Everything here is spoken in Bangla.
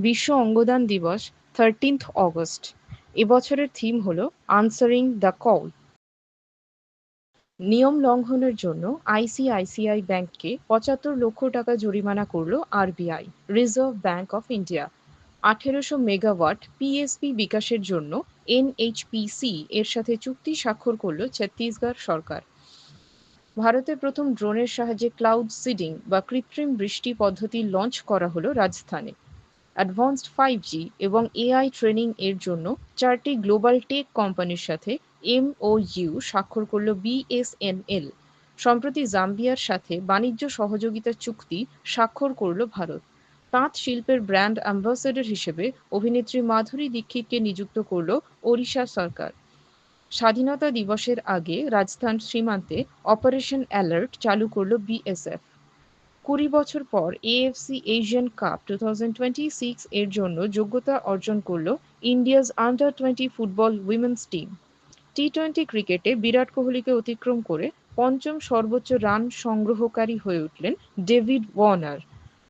বিশ্ব অঙ্গদান দিবস থার্টিন্থ অগস্ট এবছরের থিম হল আনসারিং দ্য কল নিয়ম লঙ্ঘনের জন্য আইসিআইসিআই ব্যাংককে পঁচাত্তর লক্ষ টাকা জরিমানা করল RBI reserve bank of India আঠেরোশো মেগাওয়াট পিএসপি বিকাশের জন্য এনএইচপিসি এর সাথে চুক্তি স্বাক্ষর করল ছত্তিশগড় সরকার। ভারতের প্রথম ড্রোনের সাহায্যে ক্লাউড সিডিং বা কৃত্রিম বৃষ্টি পদ্ধতি লঞ্চ করা হলো রাজস্থানে। অ্যাডভান্সড ফাইভ জি এবং এআই ট্রেনিং এর জন্য চারটি গ্লোবাল টেক কোম্পানির সাথে এমওইউ স্বাক্ষর করল বিএসএনএল সম্প্রতি জাম্বিয়ার সাথে বাণিজ্য সহযোগিতা চুক্তি স্বাক্ষর করল ভারত। তাঁত শিল্পের ব্র্যান্ড অ্যাম্বাসেডর হিসেবে অভিনেত্রী মাধুরী দীক্ষিতকে নিযুক্ত করল ওড়িশা সরকার। স্বাধীনতা দিবসের আগে রাজস্থান সীমান্তে অপারেশন অ্যালার্ট চালু করল বিএসএফ কুড়ি বছর পর এএফসি এশিয়ান কাপ টু এর জন্য যোগ্যতা অর্জন করল India's under twenty football women's team T twenty ক্রিকেটে বিরাট কোহলিকে অতিক্রম করে পঞ্চম সর্বোচ্চ রান সংগ্রহকারী হয়ে উঠলেন ডেভিড ওয়ার্নার